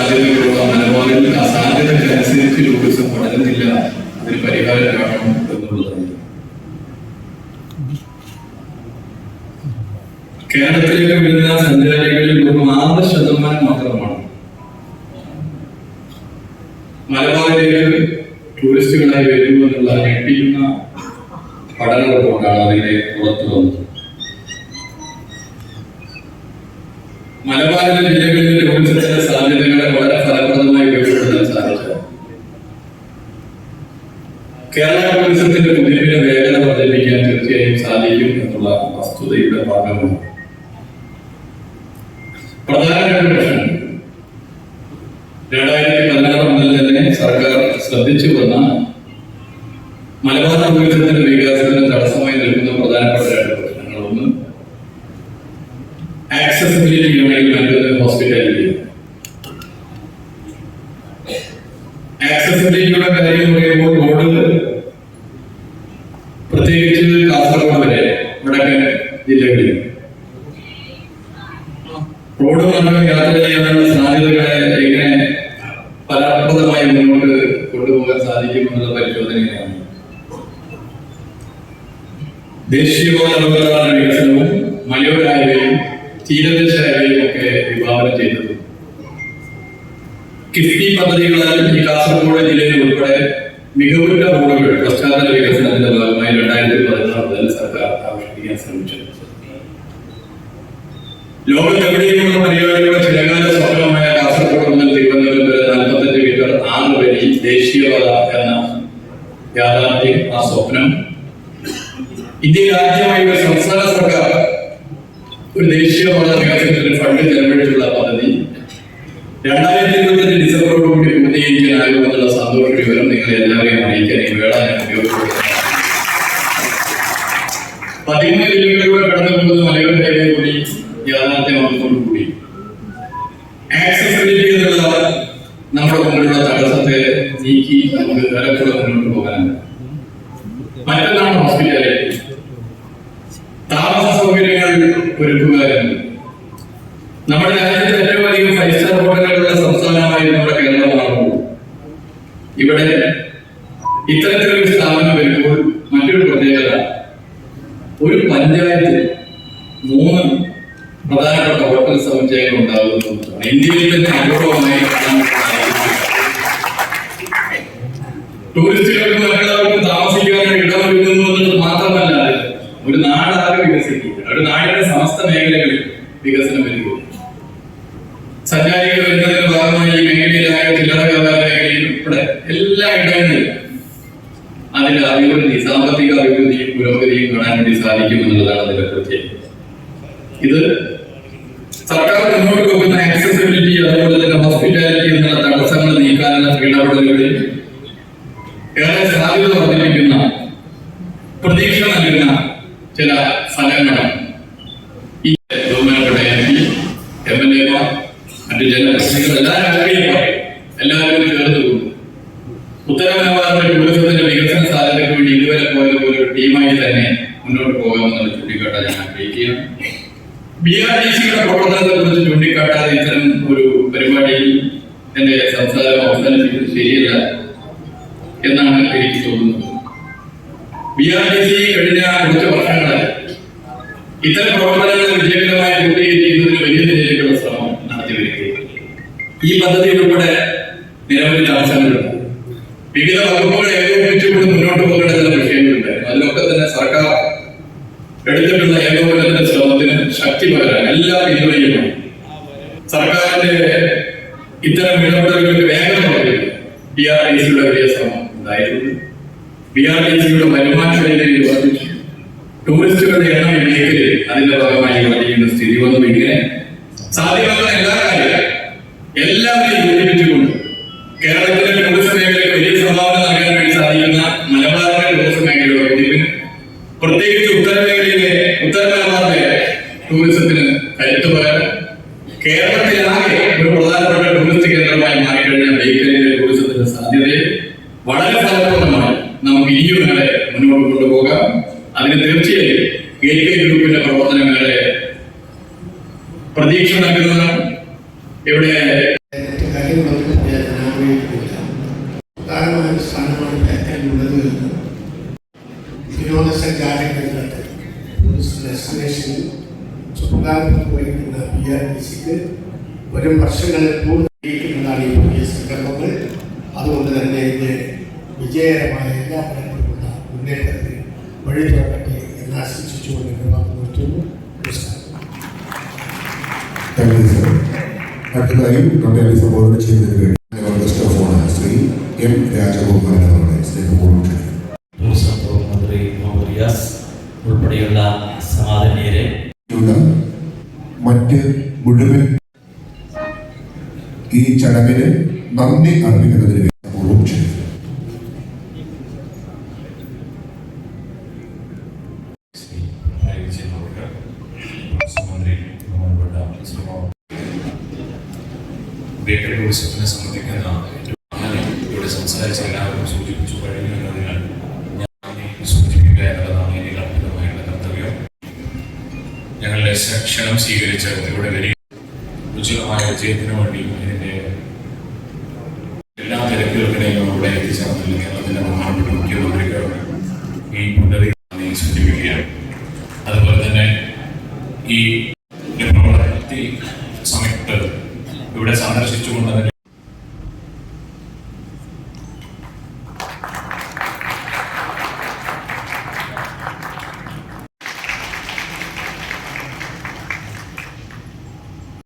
അതിന് എന്നുള്ളതാണ്. കേരളത്തിലേക്ക് വരുന്ന സഞ്ചാരികളിൽ വെറും ആറ് ശതമാനം മാത്രമാണ്. മലബാറിലേക്ക് ടൂറിസ്റ്റുകളായി വരുമെന്നുള്ള ഞെട്ടിക്കുന്ന പഠന റിപ്പോർട്ടാണ് അതിനെ പുറത്തു വന്നത്. മലബാറിലെ ജില്ലകളിൽ ടൂറിസത്തിന്റെ സാധ്യതകളെ വളരെ ഫലപ്രദമായി ഉപയോഗപ്പെടുത്താൻ സാധിച്ചു കേരള ടൂറിസത്തിന്റെ കുതിപ്പിന്റെ വേഗത വർദ്ധിപ്പിക്കാൻ തീർച്ചയായും സാധിക്കും എന്നുള്ള വസ്തുതയുടെ ഭാഗമാണ്. പ്രധാന രണ്ട് പ്രശ്നം രണ്ടായിരത്തി പതിനാറ് മുതൽ തന്നെ സർക്കാർ ശ്രദ്ധിച്ചു വന്ന മലബാർ ടൂറിസത്തിന്റെ വികാസത്തിന് തടസ്സമായി നിൽക്കുന്ന പ്രധാനപ്പെട്ട രണ്ട് പ്രശ്നങ്ങൾ ആക്സസിബിലിറ്റി ആക്സസിബിലിറ്റിയുടെ കാര്യം പറയുമ്പോൾ റോഡ് പ്രത്യേകിച്ച് കാസർഗോഡ് വരെ വടക്കൻ ജില്ലകളിൽ. റോഡ് മാർഗം യാത്ര ചെയ്യാനുള്ള സാധ്യതകളെ എങ്ങനെ ഫലപ്രദമായി മുന്നോട്ട് കൊണ്ടുപോകാൻ സാധിക്കുമെന്നുള്ള പരിശോധനയാണ് ദേശീയപാത വികസനവും മലയോര ഹൈവേയും തീരദേശ ഹൈവേയും ഒക്കെ വിഭാവനം ചെയ്തത് കിഫ്ബി പദ്ധതികളാലും ഈ കാസർഗോഡ് ജില്ലയിൽ ഉൾപ്പെടെ മികവുറ്റ റോഡുകൾ പശ്ചാത്തല വികസനത്തിന്റെ ഭാഗമായി രണ്ടായിരത്തി പതിനാറ് മുതൽ സർക്കാർ ആവിഷ്കരിക്കാൻ ശ്രമിച്ചു ലോകത്തെവിടെയുമുള്ള പരിപാടികളുടെ ചിലകാല സ്വപ്നമായ കാസർഗോഡ് മുതൽ തിരുവനന്തപുരം നാൽപ്പത്തഞ്ച് മീറ്റർ ആറ് വരി ദേശീയപാത എന്ന യാഥാർത്ഥ്യം ആ സ്വപ്നം. ഇന്ത്യയിൽ ആദ്യമായി ഒരു സംസ്ഥാന സർക്കാർ ഒരു ദേശീയപാത വികസനത്തിന് ഫണ്ട് ചെലവഴിച്ചുള്ള പദ്ധതി. രണ്ടായിരത്തി പൂർത്തീകരിക്കാനാകുമെന്നുള്ള സന്തോഷ വിവരം നിങ്ങളെ എല്ലാവരെയും അറിയിക്കാൻ ഈ വേള ഞാൻ ഉപയോഗപ്പെടുത്തുന്നു പതിമൂന്ന് ജില്ലകളിലൂടെ കടന്നു പോകുന്ന മലയോര കൂടി യാഥാർത്ഥ്യമാക്കുന്നതോടുകൂടി ആക്സസിബിലിറ്റി എന്നുള്ള നമ്മുടെ മുന്നിലുള്ള തടസ്സത്തെ നീക്കി നമുക്ക് നിലക്കൂടെ മുന്നോട്ട് പോകാനുണ്ട് മറ്റൊന്നാണ് ഹോസ്പിറ്റാലിറ്റി. താമസ സൗകര്യങ്ങൾ ഒരുക്കുക നമ്മുടെ രാജ്യത്ത് സമുച്ചയങ്ങൾ ഉണ്ടാകുന്നു ഇന്ത്യയിൽ തന്നെ അനുഭവമായി ടൂറിസ്റ്റുകൾക്ക് മറ്റുള്ളവർക്കും ഇടമൊരുക്കുന്നു എന്നത് മാത്രമല്ല ഒരു നാടാകെ വികസിക്കുക ഒരു നാടിന്റെ സമസ്ത മേഖലകളിൽ വികസനം വരിക സഞ്ചാരികൾ വരുന്നതിന്റെ ഭാഗമായി ഈ മേഖലയിലായ ചില്ലറ വ്യാപാര ഉൾപ്പെടെ എല്ലാ ഇടങ്ങളിലും അതിന്റെ അഭിവൃദ്ധി സാമ്പത്തിക അഭിവൃദ്ധിയും പുരോഗതിയും കാണാൻ വേണ്ടി സാധിക്കും എന്നുള്ളതാണ് അതിന്റെ പ്രത്യേകത. ഇത് സർക്കാർ മുന്നോട്ട് വെക്കുന്ന ആക്സസിബിലിറ്റി അതുപോലെ തന്നെ ഹോസ്പിറ്റാലിറ്റി എന്നുള്ള തടസ്സങ്ങൾ നീക്കാനുള്ള ഇടപെടലുകളിൽ ഏറെ സാധ്യത വർദ്ധിപ്പിക്കുന്ന പ്രതീക്ഷ നൽകുന്ന ചില ഫലങ്ങളാണ് ഈ ബഹുമാനപ്പെട്ട എം പി എം എൽ എമാർ മറ്റു ജനപ്രതിനിധികൾ എല്ലാ രാഷ്ട്രീയക്കാരും എല്ലാവരും ചേർന്നുകൊണ്ട് ഉത്തരമലബാറിന്റെ ടൂറിസത്തിന്റെ വികസന സാധ്യതയ്ക്ക് വേണ്ടി ഇതുവരെ ഒരു ടീമായി തന്നെ മുന്നോട്ട് പോകാമെന്നുള്ള ചൂണ്ടിക്കാട്ടാൻ ഞാൻ ആഗ്രഹിക്കുകയാണ് ബി ആർ സിയുടെ പ്രവർത്തനത്തെ കുറിച്ച് ചൂണ്ടിക്കാട്ടാതെ ഇത്തരം ഒരു പരിപാടിയിൽ എന്റെ സംസാരം അവസാനിപ്പിക്കുന്നത് ശരിയല്ല എന്നാണ് എനിക്ക് തോന്നുന്നത്. ബി ആർ സി കഴിഞ്ഞ കുറച്ച് വർഷങ്ങളായി ഇത്തരം പ്രവർത്തനങ്ങൾ വിജയകരമായി പൂർത്തീകരിക്കുന്നതിന് വലിയ നിലയിലുള്ള ശ്രമം നടത്തി വരികയാണ് ഈ പദ്ധതി ഉൾപ്പെടെ നിരവധി തടസ്സങ്ങളുണ്ട്. വിവിധ വകുപ്പുകൾ ഏകോപിപ്പിച്ചുകൊണ്ട് മുന്നോട്ട് പോകേണ്ട ചില വിഷയങ്ങളുണ്ട്. അതിലൊക്കെ തന്നെ സർക്കാർ എടുത്തിട്ടുള്ള ഏകോപനത്തിന്റെ ശ്രമത്തിന് ശക്തി പകരാൻ എല്ലാ പിന്തുണയുമാണ് സർക്കാരിന്റെ ഇത്തരം ഇടപെടലുകൾക്ക് വേഗം ബി ആർ സിയുടെ വലിയ ശ്രമം ഉണ്ടായിരുന്നു ബി ആർ സിയുടെ വരുമാന ശൈലിയിൽ വർദ്ധിച്ചു. ടൂറിസ്റ്റുകളുടെ എണ്ണം മേഖലയിൽ അതിന്റെ ഭാഗമായി വർദ്ധിക്കുന്ന. സ്ഥിതി വന്നു ഇങ്ങനെ. സാധ്യമാകുന്ന എല്ലാ കാര്യങ്ങളും എല്ലാവരെയും യോജിപ്പിച്ചുകൊണ്ട് കേരളത്തിലെ ടൂറിസ്റ്റ് മേഖലയ്ക്ക് വലിയ സംഭാവന നൽകാൻ വേണ്ടി സാധിക്കുന്ന മലബാറിന്റെ ടൂറിസ്റ്റ് മേഖലയുടെ പ്രത്യേകിച്ച് ഉത്തര മേഖലയിലെ ഉത്തര മലബാറിലെ ടൂറിസത്തിന് കരുത്ത് പകരാൻ കേരളത്തിലാകെ ഒരു പ്രധാനപ്പെട്ട ടൂറിസ്റ്റ് കേന്ദ്രമായി മാറിക്കഴിഞ്ഞ ബേക്കലിലെ ടൂറിസത്തിന്റെ സാധ്യതയെ വളരെ നമുക്ക് ഇനിയും മേളെ മുന്നോട്ട് കൊണ്ടുപോകാം. അതിന് തീർച്ചയായും ഗേറ്റ് ഗ്രൂപ്പിന്റെ പ്രവർത്തനങ്ങളെ പ്രതീക്ഷ നൽകുന്നതാണ്. ഇവിടെ മറ്റ് കാര്യങ്ങളൊന്നും ഞാൻ ആഗ്രഹിക്കുന്നില്ല. പ്രധാനമായ ഒരു സ്ഥാനമാണ് ബാങ്കിലുള്ളത് എന്ന്. വിനോദസഞ്ചാര കേന്ദ്രത്തിൽ ടൂറിസ്റ്റ് ഡെസ്റ്റിനേഷനിൽ സുപ്രധാന വഹിക്കുന്ന പി ആർ ടി സിക്ക് വരും വർഷങ്ങളിൽ പൂർണീകരിക്കുന്നതാണ് ഈ പുതിയ സംരംഭങ്ങൾ. അതുകൊണ്ട് തന്നെ ഇത് വിജയകരമായ എല്ലാ തരത്തിലുള്ള മുന്നേറ്റത്തിന് വഴി തുറക്കട്ടെ എന്ന് ആശംസിച്ചുകൊണ്ട് എന്റെ വാക്ക് നിർത്തുന്നു. നമസ്കാരം. അടുത്തതായി നമ്മുടെ അഭിസംബോധന ചെയ്യുന്നതിന് വേണ്ടി ഞങ്ങൾ ഗസ്റ്റ് ശ്രീ എം രാജഗോപാലൻ അവരുടെ സ്നേഹപൂർവം ക്ഷണിക്കുന്നു. മന്ത്രി മുഹമ്മദ് റിയാസ് ഉൾപ്പെടെയുള്ള സമാധാനീയരെ. മറ്റ് മുഴുവൻ ഈ ചടങ്ങിന് നന്ദി അർപ്പിക്കുന്നതിന് വേണ്ടി പൂർവം ക്ഷണിക്കുന്നു ശ്രീ പിണറായി വിജയൻ അവർക്ക് മുഖ്യമന്ത്രി ബഹുമാനപ്പെട്ട ശ്രീ ബേക്കറി ടൂറിസത്തിനെ സംബന്ധിക്കുന്ന ഞാൻ ഇവിടെ സംസാരിച്ച എല്ലാവരും സൂചിപ്പിച്ചു കഴിഞ്ഞു എന്നതിനാൽ ഞാൻ സൂചിപ്പിക്കുക എന്നതാണ് എനിക്ക് കർത്തവ്യമായുള്ള കർത്തവ്യം. ഞങ്ങളുടെ ക്ഷണം സ്വീകരിച്ച ഇവിടെ വലിയ ഉജ്ജ്വലമായ വിജയത്തിന് വേണ്ടിയും ഇതിന്റെ എല്ലാ തിരക്കുകൾക്കിടെയും ഇവിടെ എത്തിച്ചേർന്നില്ല കേരളത്തിന്റെ ബഹുമാനപ്പെട്ട മുഖ്യമന്ത്രിക്ക് ഈ മുന്നറിയിപ്പ് സൂചിപ്പിക്കുകയാണ്. അതുപോലെ തന്നെ ഈ